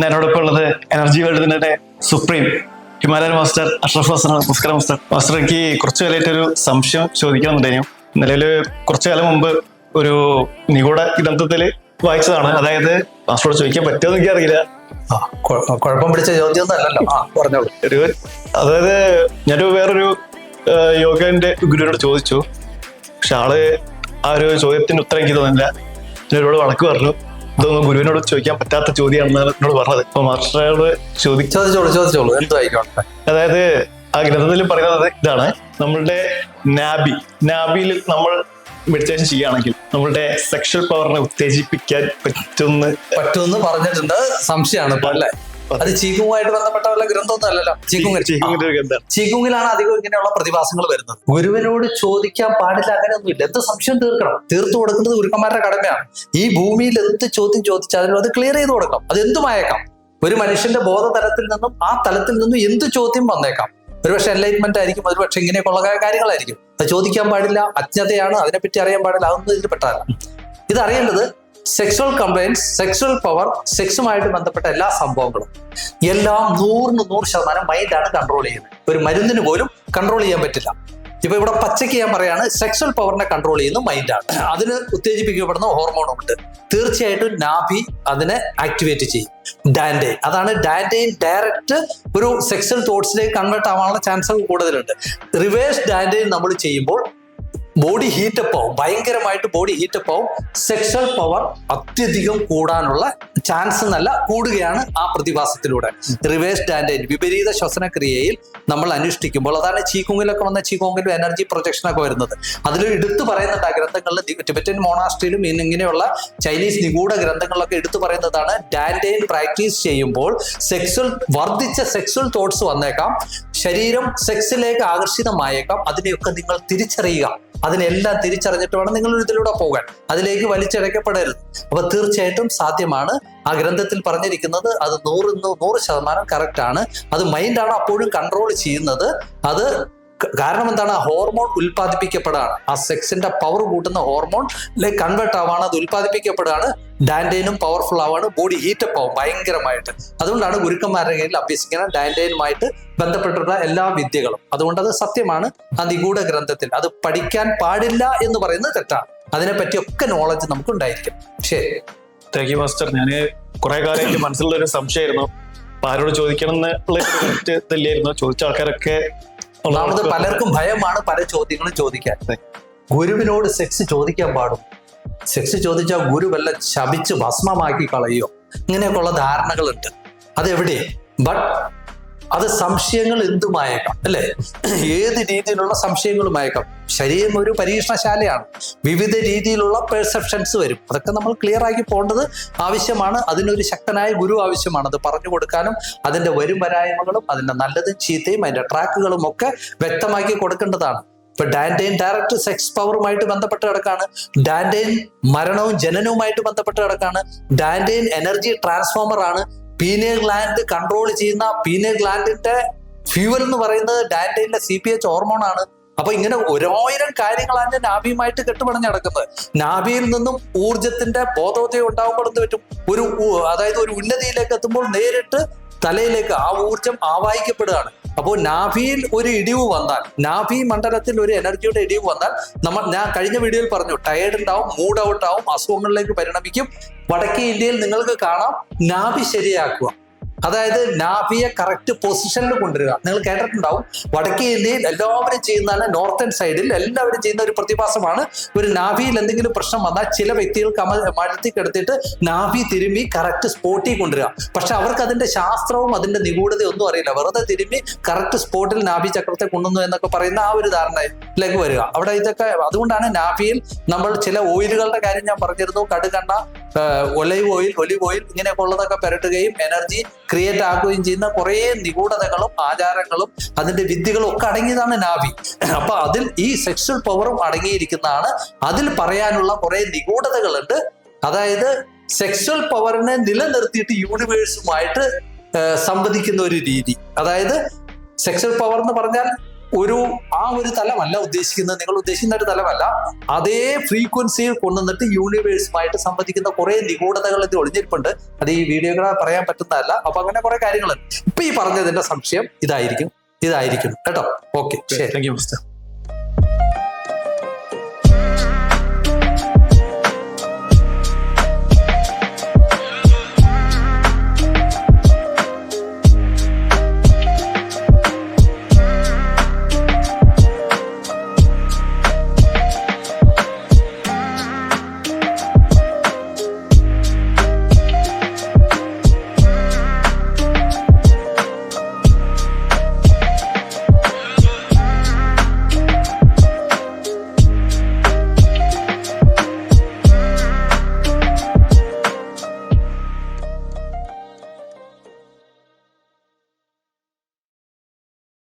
ഇന്ന് എന്നോടൊപ്പം ഉള്ളത് energy വേൾഡിന്റെ supreme Himalayan master Ashraf Hasan നമസ്കാരം മാസ്റ്റർ. മാസ്റ്റർ എനിക്ക് കുറച്ചു കാലമായിട്ട് ഒരു സംശയം ചോദിക്കണമെന്നുണ്ടായിരുന്നു നിലവിൽ കുറച്ചു കാലം മുമ്പ് ഒരു നിഗൂഢ ഗ്രന്ഥത്തിൽ വായിച്ചതാണ്. അതായത് മാസ്റ്ററോട് ചോദിക്കാൻ പറ്റുമോ എനിക്ക് അറിയില്ല കുഴപ്പം പിടിച്ച ചോദ്യം അല്ലല്ലോ. പറഞ്ഞോളൂ. ഒരു അതായത് ഞാനൊരു വേറൊരു യോഗന്റെ ഗുരുവിനോട് ചോദിച്ചു. പക്ഷെ ആൾ ആ ഒരു ചോദ്യത്തിന് ഉത്തരം എനിക്ക് തോന്നില്ല ഞാൻ ഒരുപാട് വഴക്ക് പറഞ്ഞു. ഇതൊന്നും ഗുരുവിനോട് ചോദിക്കാൻ പറ്റാത്ത ചോദ്യമാണ് എന്നോട് പറഞ്ഞത്. അപ്പൊ മാസ്റ്ററോട് ചോദിച്ചു ചോദിച്ചോളൂ ചോദിച്ചോളൂ. എന്തായിക്കോട്ടെ അതായത് ആ ഗ്രന്ഥത്തിൽ പറയുന്നത് ഇതാണ്. നമ്മളുടെ നാബി നാബിയിൽ നമ്മൾ മെഡിറ്റേഷൻ ചെയ്യുകയാണെങ്കിൽ നമ്മളുടെ സെക്ഷൽ പവറിനെ ഉത്തേജിപ്പിക്കാൻ പറ്റുന്ന പറ്റുമെന്ന് പറഞ്ഞിട്ടുണ്ട്. സംശയമാണ് ഇപ്പൊ അല്ലേ? അത് ചീക്കുമായിട്ട് ബന്ധപ്പെട്ട വല്ല ഗ്രന്ഥമൊന്നും അല്ലല്ലോ. ചീക്കുങ്ങൽ ചീക്കുങ്ങിലാണ് അധികം ഇങ്ങനെയുള്ള പ്രതിഭാസങ്ങൾ വരുന്നത്. ഗുരുവിനോട് ചോദിക്കാൻ പാടില്ല അങ്ങനെയൊന്നുമില്ല. എന്ത് സംശയം തീർക്കണം? തീർത്തു കൊടുക്കുന്നത് ഗുരുക്കന്മാരുടെ കടമയാണ്. ഈ ഭൂമിയിൽ എന്ത് ചോദ്യം ചോദിച്ചാലും അത് ക്ലിയർ ചെയ്ത് കൊടുക്കാം. അത് എന്തുമായേക്കാം? ഒരു മനുഷ്യന്റെ ബോധതലത്തിൽ നിന്നും ആ തലത്തിൽ നിന്നും എന്ത് ചോദ്യം വന്നേക്കാം? ഒരുപക്ഷെ എൻലൈറ്റ്മെന്റ് ആയിരിക്കും ഒരുപക്ഷെ ഇങ്ങനെയൊക്കെയുള്ള കാര്യങ്ങളായിരിക്കും. അത് ചോദിക്കാൻ പാടില്ല അജ്ഞതയാണ് അതിനെപ്പറ്റി അറിയാൻ പാടില്ല അതൊന്നും ഇതിൽ പെട്ടാലും ഇത് സെക്ഷൽ കംപ്ലൈൻസ് സെക്സ്വൽ പവർ സെക്സുമായിട്ട് ബന്ധപ്പെട്ട എല്ലാ സംഭവങ്ങളും. എല്ലാം നൂറിന് നൂറ് ശതമാനം മൈൻഡാണ് കൺട്രോൾ ചെയ്യുന്നത്. ഒരു മരുന്നിന് പോലും കൺട്രോൾ ചെയ്യാൻ പറ്റില്ല. ഇപ്പൊ ഇവിടെ പച്ചയ്ക്ക് ഞാൻ പറയാണ് സെക്സ്വൽ പവറിനെ കൺട്രോൾ ചെയ്യുന്ന മൈൻഡാണ് അതിന് ഉത്തേജിപ്പിക്കപ്പെടുന്ന ഹോർമോണും ഉണ്ട്. തീർച്ചയായിട്ടും നാഭി അതിനെ ആക്ടിവേറ്റ് ചെയ്യും. ഡാൻഡെയിൻ അതാണ് ഡാൻഡെയിൻ ഡയറക്റ്റ് ഒരു സെക്സ്വൽ തോട്ട്സിലേക്ക് കൺവേർട്ട് ആവാനുള്ള ചാൻസ് കൂടുതലുണ്ട്. റിവേഴ്സ് ഡാൻഡെയിൻ നമ്മൾ ചെയ്യുമ്പോൾ ബോഡി ഹീറ്റപ്പ് ആവും. ഭയങ്കരമായിട്ട് ബോഡി ഹീറ്റപ്പ് ആവും. സെക്ഷൽ പവർ അത്യധികം കൂടാനുള്ള ചാൻസ് നല്ല കൂടുകയാണ് ആ പ്രതിഭാസത്തിലൂടെ. റിവേഴ്സ് ഡാൻഡേജ് വിപരീത ശ്വസനക്രിയയിൽ നമ്മൾ അനുഷ്ഠിക്കുമ്പോൾ അതാണ് ചീക്കുങ്ങിലൊക്കെ വന്ന ചീക്കോങ്ങിലും എനർജി പ്രൊജക്ഷൻ ഒക്കെ വരുന്നത്. അതിൽ എടുത്തു പറയുന്നുണ്ട് ആ ഗ്രന്ഥങ്ങളിൽ ടിബറ്റൻ മോണാസ്ട്രിയിലും ഇങ്ങനെയുള്ള ചൈനീസ് നിഗൂഢ ഗ്രന്ഥങ്ങളിലൊക്കെ എടുത്തു പറയുന്നതാണ് ഡാൻഡേൻ പ്രാക്ടീസ് ചെയ്യുമ്പോൾ സെക്സ്വൽ വർദ്ധിച്ച സെക്സ്വൽ തോട്ട്സ് വന്നേക്കാം. ശരീരം സെക്സിലേക്ക് ആകർഷിതമായേക്കാം. അതിനെയൊക്കെ നിങ്ങൾ തിരിച്ചറിയുക. അതിനെല്ലാം തിരിച്ചറിഞ്ഞിട്ട് വേണം നിങ്ങൾ ഇതിലൂടെ പോകാൻ. അതിലേക്ക് വലിച്ചഴക്കപ്പെടരുത്. അപ്പൊ തീർച്ചയായിട്ടും സാധ്യമാണ്. ആ ഗ്രന്ഥത്തിൽ പറഞ്ഞിരിക്കുന്നത് അത് നൂറ് നൂറ് ശതമാനം കറക്റ്റ് ആണ്. അത് മൈൻഡാണ് അപ്പോഴും കൺട്രോൾ ചെയ്യുന്നത്. അത് കാരണം എന്താണ്? ഹോർമോൺ ഉൽപ്പാദിപ്പിക്കപ്പെടുകയാണ് ആ സെക്സിന്റെ പവർ കൂട്ടുന്ന ഹോർമോൺ കൺവേർട്ട് ആവാണ് അത് ഉൽപ്പാദിപ്പിക്കപ്പെടുകയാണ്. ഡാൻഡൈനും പവർഫുൾ ആവാണ് ബോഡി ഹീറ്റപ്പ് ആവും ഭയങ്കരമായിട്ട്. അതുകൊണ്ടാണ് ഗുരുക്കന്മാരുടെ കയ്യിൽ അഭ്യസിക്കുന്ന ഡാൻഡൈനുമായിട്ട് ബന്ധപ്പെട്ടുള്ള എല്ലാ വിദ്യകളും. അതുകൊണ്ട് അത് സത്യമാണ്. ആ നിഗൂഢ ഗ്രന്ഥത്തിൽ അത് പഠിക്കാൻ പാടില്ല എന്ന് പറയുന്നത് തെറ്റാണ്. അതിനെപ്പറ്റിയൊക്കെ നോളജ് നമുക്ക് ഉണ്ടായിരിക്കും ശരി. താങ്ക് യു മാസ്റ്റർ ഞാൻ കുറെ കാലമായിട്ട് മനസ്സിലുള്ള ഒരു സംശയമായിരുന്നു ആരോട് ചോദിക്കണം എന്നുള്ള ചോദിച്ച ആൾക്കാരൊക്കെ ഒന്നാമത് പലർക്കും ഭയമാണ് പല ചോദ്യങ്ങളും ചോദിക്കാൻ. ഗുരുവിനോട് സെക്സ് ചോദിക്കാൻ പാടും. സെക്സ് ചോദിച്ചാൽ ഗുരു വല്ല ശപിച്ച് ഭസ്മമാക്കി കളയോ ഇങ്ങനെയൊക്കെയുള്ള ധാരണകളുണ്ട്. അതെവിടെ? ബട്ട് അത് സംശയങ്ങൾ എന്തുമായേക്കാം അല്ലെ? ഏത് രീതിയിലുള്ള സംശയങ്ങളുമായേക്കാം ശരീരം ഒരു പരീക്ഷണശാലയാണ്. വിവിധ രീതിയിലുള്ള പെർസെപ്ഷൻസ് വരും. അതൊക്കെ നമ്മൾ ക്ലിയർ ആക്കി പോകേണ്ടത് ആവശ്യമാണ്. അതിനൊരു ശക്തനായ ഗുരു ആവശ്യമാണ്. അത് പറഞ്ഞു കൊടുക്കാനും അതിന്റെ വരും വരായ്മകളും അതിന്റെ നല്ലതും ചീത്തയും അതിന്റെ ട്രാക്കുകളും ഒക്കെ വ്യക്തമാക്കി കൊടുക്കേണ്ടതാണ്. ഇപ്പൊ ഡാൻഡൈൻ ഡയറക്റ്റ് സെക്സ് പവറുമായിട്ട് ബന്ധപ്പെട്ട് കിടക്കാണ്. ഡാൻഡൈൻ മരണവും ജനനവുമായിട്ട് ബന്ധപ്പെട്ട് കിടക്കാണ്. ഡാൻഡൈൻ എനർജി ട്രാൻസ്ഫോമർ ആണ്. പീനിയർ ഗ്ലാൻഡ് കൺട്രോൾ ചെയ്യുന്ന പീനിയർ ഗ്ലാൻഡിന്റെ ഫ്യൂവൽ എന്ന് പറയുന്നത് ഡാൻഡൈനിലെ സി പി എച്ച് ഹോർമോൺ ആണ്. അപ്പൊ ഇങ്ങനെ ഓരോയിരം കാര്യങ്ങളാണ് നാഭിയുമായിട്ട് കെട്ടുപണഞ്ഞ് നടക്കുന്നത്. നാഭിയിൽ നിന്നും ഊർജത്തിന്റെ ബോധോദയം ഉണ്ടാകുമ്പോൾ എന്ത് പറ്റും? ഒരു അതായത് ഒരു ഉന്നതിയിലേക്ക് എത്തുമ്പോൾ നേരിട്ട് തലയിലേക്ക് ആ ഊർജം ആവാഹിക്കപ്പെടുകയാണ്. അപ്പോൾ നാഭിയിൽ ഒരു ഇടിവ് വന്നാൽ നാഭി മണ്ഡലത്തിൽ ഒരു എനർജിയുടെ ഇടിവ് വന്നാൽ നമ്മൾ ഞാൻ കഴിഞ്ഞ വീഡിയോയിൽ പറഞ്ഞു ടയേർഡ് ഉണ്ടാവും മൂഡ് ഔട്ട് ആവും അസുഖങ്ങളിലേക്ക് പരിണമിക്കും. വടക്കേ ഇന്ത്യയിൽ നിങ്ങൾക്ക് കാണാം നാഭി ശരിയാക്കുക. അതായത് നാഭിയെ കറക്റ്റ് പൊസിഷനിൽ കൊണ്ടുവരിക. നിങ്ങൾ കേട്ടിട്ടുണ്ടാവും. വടക്കേ ഇന്ത്യയിൽ എല്ലാവരും ചെയ്യുന്നതാണ് നോർത്തേൺ സൈഡിൽ എല്ലാവരും ചെയ്യുന്ന ഒരു പ്രതിഭാസമാണ് ഒരു നാഭിയിൽ എന്തെങ്കിലും പ്രശ്നം വന്നാൽ ചില വ്യക്തികൾക്ക് അമ മഴത്തി കിടത്തിയിട്ട് നാഭി തിരുമ്പി കറക്റ്റ് സ്പോട്ടിൽ കൊണ്ടുവരിക. പക്ഷെ അവർക്ക് അതിന്റെ ശാസ്ത്രവും അതിന്റെ നിഗൂഢതയും ഒന്നും അറിയില്ല. വെറുതെ തിരുമ്പി കറക്റ്റ് സ്പോട്ടിൽ നാഭി ചക്രത്തെ കൊണ്ടുവന്നു എന്നൊക്കെ പറയുന്ന ആ ഒരു ധാരണയിലേക്ക് വരിക. അവിടെ ഇതൊക്കെ അതുകൊണ്ടാണ് നാഭിയിൽ നമ്മൾ ചില ഓയിലുകളുടെ കാര്യം ഞാൻ പറഞ്ഞിരുന്നു. കടുകണ്ണ ഒലൈവ് ഓയിൽ ഒലിവ് ഓയിൽ ഇങ്ങനെയൊക്കെ ഉള്ളതൊക്കെ പുരട്ടുകയും എനർജി ക്രിയേറ്റ് ആക്കുകയും ചെയ്യുന്ന കുറേ നിഗൂഢതകളും ആചാരങ്ങളും അതിന്റെ വിദ്യകളും ഒക്കെ അടങ്ങിയതാണ് നാവി. അപ്പൊ അതിൽ ഈ സെക്ഷൽ പവറും അടങ്ങിയിരിക്കുന്നതാണ്. അതിൽ പറയാനുള്ള കുറെ നിഗൂഢതകളുണ്ട്. അതായത് സെക്ഷൽ പവറിനെ നിലനിർത്തിയിട്ട് യൂണിവേഴ്സുമായിട്ട് സംവദിക്കുന്ന ഒരു രീതി. അതായത് സെക്ഷൽ പവർ എന്ന് പറഞ്ഞാൽ ഒരു ആ ഒരു തലമല്ല ഉദ്ദേശിക്കുന്നത്. നിങ്ങൾ ഉദ്ദേശിക്കുന്ന ഒരു തലമല്ല. അതേ ഫ്രീക്വൻസിയിൽ കൊണ്ടുവന്നിട്ട് യൂണിവേഴ്സുമായിട്ട് സംബന്ധിക്കുന്ന കുറെ നിഗൂഢതകൾ ഇത് ഒളിഞ്ഞിരിപ്പുണ്ട്. അത് ഈ വീഡിയോകളെ പറയാൻ പറ്റുന്നതല്ല. അപ്പൊ അങ്ങനെ കുറെ കാര്യങ്ങളുണ്ട്. ഇപ്പൊ ഈ പറഞ്ഞതിന്റെ സംശയം ഇതായിരിക്കും. ഇതായിരിക്കും. കേട്ടോ? ഓക്കെ. ശരി താങ്ക് യു മാസ്റ്റർ